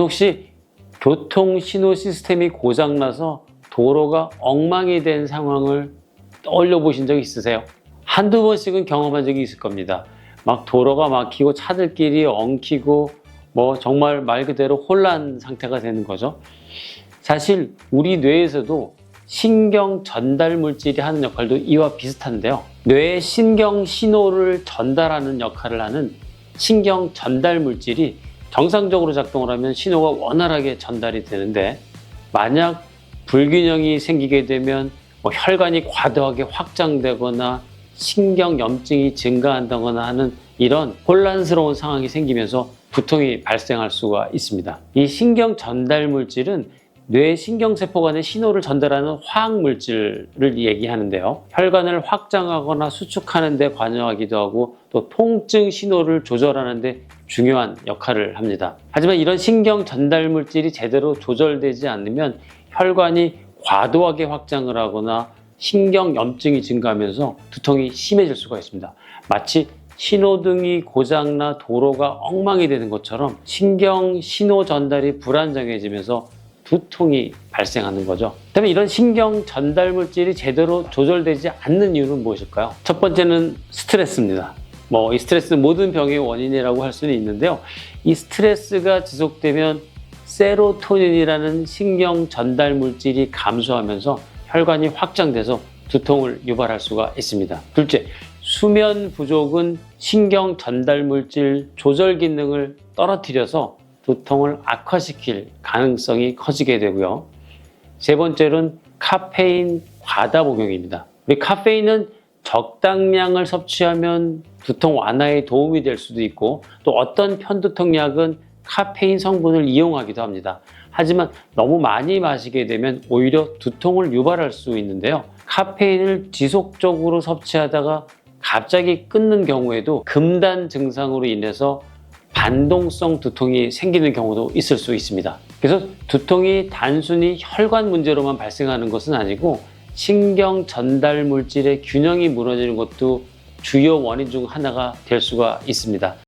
혹시 교통 신호 시스템이 고장나서 도로가 엉망이 된 상황을 떠올려 보신 적 있으세요? 한두 번씩은 경험한 적이 있을 겁니다. 막 도로가 막히고 차들끼리 엉키고 뭐 정말 말 그대로 혼란 상태가 되는 거죠. 사실 우리 뇌에서도 신경 전달 물질이 하는 역할도 이와 비슷한데요. 뇌에 신경 신호를 전달하는 역할을 하는 신경 전달 물질이 정상적으로 작동을 하면 신호가 원활하게 전달이 되는데 만약 불균형이 생기게 되면 뭐 혈관이 과도하게 확장되거나 신경염증이 증가한다거나 하는 이런 혼란스러운 상황이 생기면서 두통이 발생할 수가 있습니다. 이 신경 전달 물질은 뇌 신경세포 간의 신호를 전달하는 화학 물질을 얘기하는데요. 혈관을 확장하거나 수축하는 데 관여하기도 하고 또 통증 신호를 조절하는 데 중요한 역할을 합니다. 하지만 이런 신경 전달 물질이 제대로 조절되지 않으면 혈관이 과도하게 확장을 하거나 신경 염증이 증가하면서 두통이 심해질 수가 있습니다. 마치 신호등이 고장나 도로가 엉망이 되는 것처럼 신경 신호 전달이 불안정해지면서 두통이 발생하는 거죠. 그다음에 이런 신경 전달 물질이 제대로 조절되지 않는 이유는 무엇일까요? 첫 번째는 스트레스입니다. 뭐 이 스트레스는 모든 병의 원인이라고 할 수는 있는데요. 이 스트레스가 지속되면 세로토닌이라는 신경 전달 물질이 감소하면서 혈관이 확장돼서 두통을 유발할 수가 있습니다. 둘째, 수면 부족은 신경 전달 물질 조절 기능을 떨어뜨려서 두통을 악화시킬 가능성이 커지게 되고요. 세 번째로는 카페인 과다 복용입니다. 우리 카페인은 적당량을 섭취하면 두통 완화에 도움이 될 수도 있고 또 어떤 편두통약은 카페인 성분을 이용하기도 합니다. 하지만 너무 많이 마시게 되면 오히려 두통을 유발할 수 있는데요. 카페인을 지속적으로 섭취하다가 갑자기 끊는 경우에도 금단 증상으로 인해서 반동성 두통이 생기는 경우도 있을 수 있습니다. 그래서 두통이 단순히 혈관 문제로만 발생하는 것은 아니고 신경 전달 물질의 균형이 무너지는 것도 주요 원인 중 하나가 될 수가 있습니다.